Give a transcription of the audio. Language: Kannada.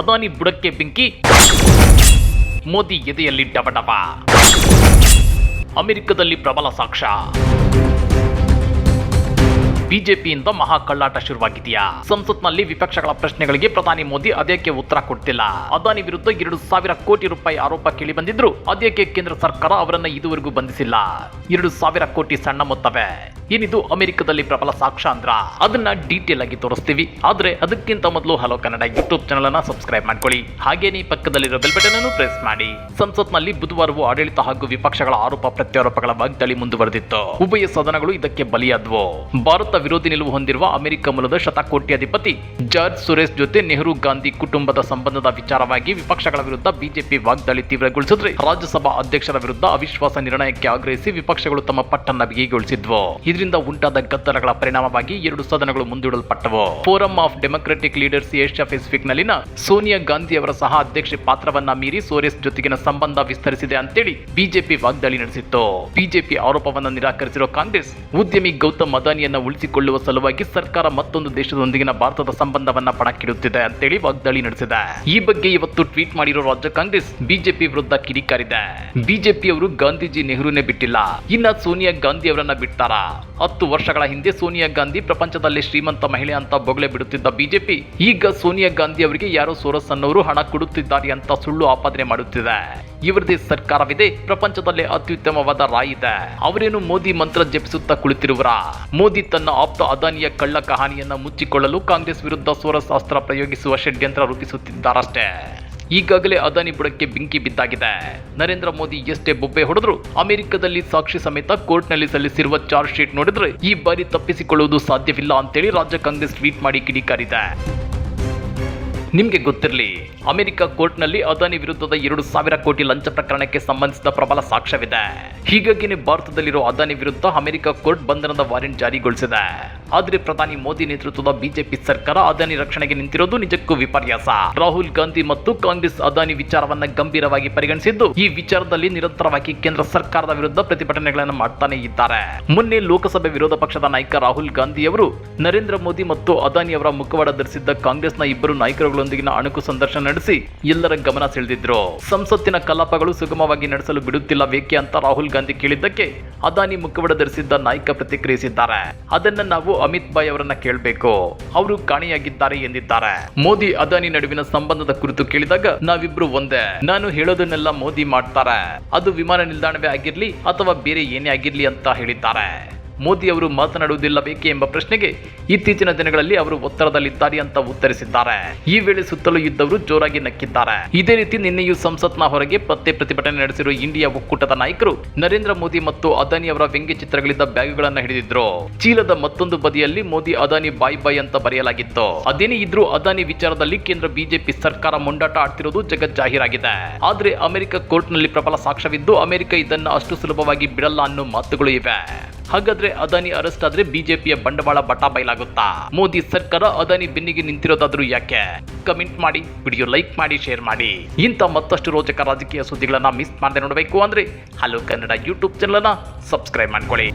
ಅದಾನಿ ಬುಡಕ್ಕೆ ಬೆಂಕಿ. ಮೋದಿ ಎದೆಯಲ್ಲಿ ಡಬಡಬ ಅಮೆರಿಕದಲ್ಲಿ ಪ್ರಬಲ ಸಾಕ್ಷ್ಯ. ಬಿಜೆಪಿಯಿಂದ ಮಹಾ ಕಳ್ಳಾಟ ಶುರುವಾಗಿದೆಯಾ? ಸಂಸತ್ನಲ್ಲಿ ವಿಪಕ್ಷಗಳ ಪ್ರಶ್ನೆಗಳಿಗೆ ಪ್ರಧಾನಿ ಮೋದಿ ಅದಕ್ಕೆ ಉತ್ತರ ಕೊಡ್ತಿಲ್ಲ? ಅದಾನಿ ವಿರುದ್ಧ ಎರಡು ಸಾವಿರ ಕೋಟಿ ರೂಪಾಯಿ ಆರೋಪ ಕೇಳಿ ಬಂದಿದ್ರು. ಅದಕ್ಕೆ ಕೇಂದ್ರ ಸರ್ಕಾರ ಅವರನ್ನ ಇದುವರೆಗೂ ಬಂಧಿಸಿಲ್ಲ? ಎರಡು ಸಾವಿರ ಕೋಟಿ ಸಣ್ಣ ಮೊತ್ತವೇ. ಏನಿದು ಅಮೆರಿಕದಲ್ಲಿ ಪ್ರಬಲ ಸಾಕ್ಷಾಂದ್ರ ಅದನ್ನ ಡೀಟೇಲ್ ಆಗಿ ತೋರಿಸ್ತೀವಿ. ಆದ್ರೆ ಅದಕ್ಕಿಂತ ಮೊದಲು ಹಲೋ ಕನ್ನಡ ಯೂಟ್ಯೂಬ್ ಚಾನಲ್ ಅನ್ನ ಸಬ್ಸ್ಕ್ರೈಬ್ ಮಾಡ್ಕೊಳ್ಳಿ. ಹಾಗೇನೇ ಪಕ್ಕದಲ್ಲಿರೋ ಬೆಲ್ ಬಟನ್ ಅನ್ನು ಪ್ರೆಸ್ ಮಾಡಿ. ಸಂಸತ್ನಲ್ಲಿ ಬುಧವಾರವೂ ಆಡಳಿತ ಹಾಗೂ ವಿಪಕ್ಷಗಳ ಆರೋಪ ಪ್ರತ್ಯಾರೋಪಗಳ ವಾಗ್ದಾಳಿ ಮುಂದುವರೆದಿತ್ತು. ಉಭಯ ಸದನಗಳು ಇದಕ್ಕೆ ಬಲಿಯಾದವು. ಭಾರತ ವಿರೋಧಿ ನಿಲುವು ಹೊಂದಿರುವ ಅಮೆರಿಕ ಮೂಲದ ಶತಕೋಟ್ಯಾಧಿಪತಿ ಜಾರ್ಜ್ ಸುರೇಶ್ ಜೊತೆ ನೆಹರು ಗಾಂಧಿ ಕುಟುಂಬದ ಸಂಬಂಧದ ವಿಚಾರವಾಗಿ ವಿಪಕ್ಷಗಳ ವಿರುದ್ಧ ಬಿಜೆಪಿ ವಾಗ್ದಾಳಿ ತೀವ್ರಗೊಳಿಸಿದ್ರೆ ರಾಜ್ಯಸಭಾ ಅಧ್ಯಕ್ಷರ ವಿರುದ್ಧ ಅವಿಶ್ವಾಸ ನಿರ್ಣಯಕ್ಕೆ ಆಗ್ರಹಿಸಿ ವಿಪಕ್ಷಗಳು ತಮ್ಮ ಪಟ್ಟನ್ನ ಬಿಗಿಗೊಳಿಸಿದ್ವು. ಇದರಿಂದ ಉಂಟಾದ ಗದ್ದಲಗಳ ಪರಿಣಾಮವಾಗಿ ಎರಡು ಸದನಗಳು ಮುಂದೂಡಲ್ಪಟ್ಟವು. Forum of democratic leaders Asia Pacific ನಲ್ಲಿನ ಸೋನಿಯಾ ಗಾಂಧಿ ಅವರ ಸಹ ಅಧ್ಯಕ್ಷೆ ಪಾತ್ರವನ್ನ ಮೀರಿ ಸೋರೆಸ್ ಜೊತೆಗಿನ ಸಂಬಂಧ ವಿಸ್ತರಿಸಿದೆ ಅಂತೇಳಿ ಬಿಜೆಪಿ ವಾಗ್ದಾಳಿ ನಡೆಸಿತ್ತು. ಬಿಜೆಪಿ ಆರೋಪವನ್ನು ನಿರಾಕರಿಸಿರೋ ಕಾಂಗ್ರೆಸ್ ಉದ್ಯಮಿ ಗೌತಮ್ ಅದಾನಿಯನ್ನ ಉಳಿಸಿಕೊಳ್ಳುವ ಸಲುವಾಗಿ ಸರ್ಕಾರ ಮತ್ತೊಂದು ದೇಶದೊಂದಿಗಿನ ಭಾರತದ ಸಂಬಂಧವನ್ನ ಪಣಕ್ಕಿಡುತ್ತಿದೆ ಅಂತೇಳಿ ವಾಗ್ದಾಳಿ ನಡೆಸಿದೆ. ಈ ಬಗ್ಗೆ ಇವತ್ತು ಟ್ವೀಟ್ ಮಾಡಿರುವ ರಾಜ್ಯ ಕಾಂಗ್ರೆಸ್ ಬಿಜೆಪಿ ವಿರುದ್ಧ ಕಿಡಿಕಾರಿದೆ. ಬಿಜೆಪಿ ಅವರು ಗಾಂಧೀಜಿ ನೆಹರೂನೇ ಬಿಟ್ಟಿಲ್ಲ. ಇನ್ನ ಸೋನಿಯಾ ಗಾಂಧಿ ಅವರನ್ನ ಹತ್ತು ವರ್ಷಗಳ ಹಿಂದೆ ಸೋನಿಯಾ ಗಾಂಧಿ ಪ್ರಪಂಚದಲ್ಲಿ ಶ್ರೀಮಂತ ಮಹಿಳೆ ಅಂತ ಬೊಗಳೆ ಬಿಡುತ್ತಿದ್ದ ಬಿಜೆಪಿ, ಈಗ ಸೋನಿಯಾ ಗಾಂಧಿ ಅವರಿಗೆ ಯಾರೋ ಸೋರಸ್ ಅನ್ನೋರು ಹಣ ಕೊಡುತ್ತಿದ್ದಾರೆ ಅಂತ ಸುಳ್ಳು ಆಪಾದನೆ ಮಾಡುತ್ತಿದೆ. ಇವರದೇ ಸರ್ಕಾರವಿದೆ, ಪ್ರಪಂಚದಲ್ಲೇ ಅತ್ಯುತ್ತಮವಾದ ರಾಯ್ ಇದೆ. ಅವರೇನು ಮೋದಿ ಮಂತ್ರ ಜಪಿಸುತ್ತಾ ಕುಳಿತಿರುವರ? ಮೋದಿ ತನ್ನ ಆಪ್ತ ಅದಾನಿಯ ಕಳ್ಳ ಕಹಾನಿಯನ್ನ ಮುಚ್ಚಿಕೊಳ್ಳಲು ಕಾಂಗ್ರೆಸ್ ವಿರುದ್ಧ ಸೋರಸ್ ಅಸ್ತ್ರ ಪ್ರಯೋಗಿಸುವ ಷಡ್ಯಂತ್ರ ರೂಪಿಸುತ್ತಿದ್ದಾರಷ್ಟೇ. ಈಗಾಗಲೇ ಅದಾನಿ ಬುಡಕ್ಕೆ ಬೆಂಕಿ ಬಿದ್ದಾಗಿದೆ. ನರೇಂದ್ರ ಮೋದಿ ಎಷ್ಟೇ ಬೊಬ್ಬೆ ಹೊಡೆದ್ರು ಅಮೆರಿಕದಲ್ಲಿ ಸಾಕ್ಷಿ ಸಮೇತ ಕೋರ್ಟ್ನಲ್ಲಿ ಸಲ್ಲಿಸಿರುವ ಚಾರ್ಜ್ ಶೀಟ್ ನೋಡಿದ್ರೆ ಈ ಬಾರಿ ತಪ್ಪಿಸಿಕೊಳ್ಳುವುದು ಸಾಧ್ಯವಿಲ್ಲ ಅಂತೇಳಿ ರಾಜ್ಯ ಕಾಂಗ್ರೆಸ್ ಟ್ವೀಟ್ ಮಾಡಿ ಕಿಡಿಕಾರಿದೆ. ನಿಮಗೆ ಗೊತ್ತಿರಲಿ, ಅಮೆರಿಕ ಕೋರ್ಟ್ನಲ್ಲಿ ಅದಾನಿ ವಿರುದ್ಧದ ಎರಡು ಸಾವಿರ ಕೋಟಿ ಲಂಚ ಪ್ರಕರಣಕ್ಕೆ ಸಂಬಂಧಿಸಿದ ಪ್ರಬಲ ಸಾಕ್ಷ್ಯವಿದೆ. ಹೀಗಾಗಿನೇ ಭಾರತದಲ್ಲಿರೋ ಅದಾನಿ ವಿರುದ್ಧ ಅಮೆರಿಕ ಕೋರ್ಟ್ ಬಂಧನದ ವಾರೆಂಟ್ ಜಾರಿಗೊಳಿಸಿದೆ. ಆದ್ರೆ ಪ್ರಧಾನಿ ಮೋದಿ ನೇತೃತ್ವದ ಬಿಜೆಪಿ ಸರ್ಕಾರ ಅದಾನಿ ರಕ್ಷಣೆಗೆ ನಿಂತಿರೋದು ನಿಜಕ್ಕೂ ವಿಪರ್ಯಾಸ. ರಾಹುಲ್ ಗಾಂಧಿ ಮತ್ತು ಕಾಂಗ್ರೆಸ್ ಅದಾನಿ ವಿಚಾರವನ್ನ ಗಂಭೀರವಾಗಿ ಪರಿಗಣಿಸಿದ್ದು, ಈ ವಿಚಾರದಲ್ಲಿ ನಿರಂತರವಾಗಿ ಕೇಂದ್ರ ಸರ್ಕಾರದ ವಿರುದ್ಧ ಪ್ರತಿಭಟನೆಗಳನ್ನು ಮಾಡ್ತಾನೆ ಇದ್ದಾರೆ. ಮೊನ್ನೆ ಲೋಕಸಭೆ ವಿರೋಧ ಪಕ್ಷದ ನಾಯಕ ರಾಹುಲ್ ಗಾಂಧಿ ಅವರು ನರೇಂದ್ರ ಮೋದಿ ಮತ್ತು ಅದಾನಿ ಅವರ ಮುಖವಾಡ ಧರಿಸಿದ್ದ ಕಾಂಗ್ರೆಸ್ನ ಇಬ್ಬರು ನಾಯಕರುಗಳೊಂದಿಗಿನ ಅಣುಕು ಸಂದರ್ಶನ ನಡೆಸಿ ಎಲ್ಲರ ಗಮನ ಸೆಳೆದಿದ್ರು. ಸಂಸತ್ತಿನ ಕಲಾಪಗಳು ಸುಗಮವಾಗಿ ನಡೆಸಲು ಬಿಡುತ್ತಿಲ್ಲ ಬಿಡುತ್ತಿಲ್ಲವೇಕೆ ಅಂತ ರಾಹುಲ್ ಗಾಂಧಿ ಕೇಳಿದ್ದಕ್ಕೆ ಅದಾನಿ ಮುಖವಾಡ ಧರಿಸಿದ್ದ ನಾಯಕ ಪ್ರತಿಕ್ರಿಯಿಸಿದ್ದಾರೆ. ಅದನ್ನ ನಾವು ಅಮಿತ್ ಭಾಯ್ ಅವರನ್ನ ಕೇಳಬೇಕು. ಅವರು ಕಾಣೆಯಾಗಿದ್ದಾರೆ ಎಂದಿದ್ದಾರೆ. ಮೋದಿ, ಅದಾನಿ ನಡುವಿನ ಸಂಬಂಧದ ಕುರಿತು ಕೇಳಿದಾಗ ನಾವಿಬ್ರು ಒಂದೇ. ನಾನು ಹೇಳೋದನ್ನೆಲ್ಲ ಮೋದಿ ಮಾಡ್ತಾರೆ. ಅದು ವಿಮಾನ ನಿಲ್ದಾಣವೇ ಆಗಿರ್ಲಿ ಅಥವಾ ಬೇರೆ ಏನೇ ಆಗಿರ್ಲಿ ಅಂತ ಹೇಳಿದ್ದಾರೆ. ಮೋದಿ ಅವರು ಮಾತನಾಡುವುದಿಲ್ಲಬೇಕೆ ಎಂಬ ಪ್ರಶ್ನೆಗೆ ಇತ್ತೀಚಿನ ದಿನಗಳಲ್ಲಿ ಅವರು ಒತ್ತಡದಲ್ಲಿದ್ದಾರೆ ಅಂತ ಉತ್ತರಿಸಿದ್ದಾರೆ. ಈ ವೇಳೆ ಸುತ್ತಲೂ ಇದ್ದವರು ಜೋರಾಗಿ ನಕ್ಕಿದ್ದಾರೆ. ಇದೇ ರೀತಿ ನಿನ್ನೆಯೂ ಸಂಸತ್ನ ಹೊರಗೆ ಪತ್ತೆ ಪ್ರತಿಭಟನೆ ನಡೆಸಿರುವ ಇಂಡಿಯಾ ಒಕ್ಕೂಟದ ನಾಯಕರು ನರೇಂದ್ರ ಮೋದಿ ಮತ್ತು ಅದಾನಿ ಅವರ ವ್ಯಂಗ್ಯ ಚಿತ್ರಗಳಿದ್ದ ಬ್ಯಾಗುಗಳನ್ನು ಹಿಡಿದಿದ್ರು. ಚೀಲದ ಮತ್ತೊಂದು ಬದಿಯಲ್ಲಿ ಮೋದಿ, ಅದಾನಿ ಬಾಯ್ ಬಾಯ್ ಅಂತ ಬರೆಯಲಾಗಿತ್ತು. ಅದೇನೇ ಇದ್ರೂ ಅದಾನಿ ವಿಚಾರದಲ್ಲಿ ಕೇಂದ್ರ ಬಿಜೆಪಿ ಸರ್ಕಾರ ಮುಂಡಾಟ ಆಡ್ತಿರೋದು ಜಗತ್ ಜಾಹೀರಾಗಿದೆ. ಆದ್ರೆ ಅಮೆರಿಕ ಕೋರ್ಟ್ನಲ್ಲಿ ಪ್ರಬಲ ಸಾಕ್ಷ್ಯವಿದ್ದು ಅಮೆರಿಕ ಇದನ್ನ ಅಷ್ಟು ಸುಲಭವಾಗಿ ಬಿಡಲ್ಲ ಅನ್ನೋ ಮಾತುಗಳು ಇವೆ. ಹಾಗಾದ್ರೆ ಅದಾನಿ ಅರೆಸ್ಟ್ ಆದ್ರೆ ಬಿಜೆಪಿಯ ಬಂಡವಾಳ ಬಟಾ ಬಯಲಾಗುತ್ತಾ? ಮೋದಿ ಸರ್ಕಾರ ಅದಾನಿ ಬೆನ್ನಿಗೆ ನಿಂತಿರೋದಾದ್ರೂ ಯಾಕೆ? ಕಮೆಂಟ್ ಮಾಡಿ, ವಿಡಿಯೋ ಲೈಕ್ ಮಾಡಿ, ಶೇರ್ ಮಾಡಿ. ಇಂಥ ಮತ್ತಷ್ಟು ರೋಚಕ ರಾಜಕೀಯ ಸುದ್ದಿಗಳನ್ನ ಮಿಸ್ ಮಾಡದೆ ನೋಡಬೇಕು ಅಂದ್ರೆ hello Kannada YouTube channel subscribe ಮಾಡ್ಕೊಳ್ಳಿ.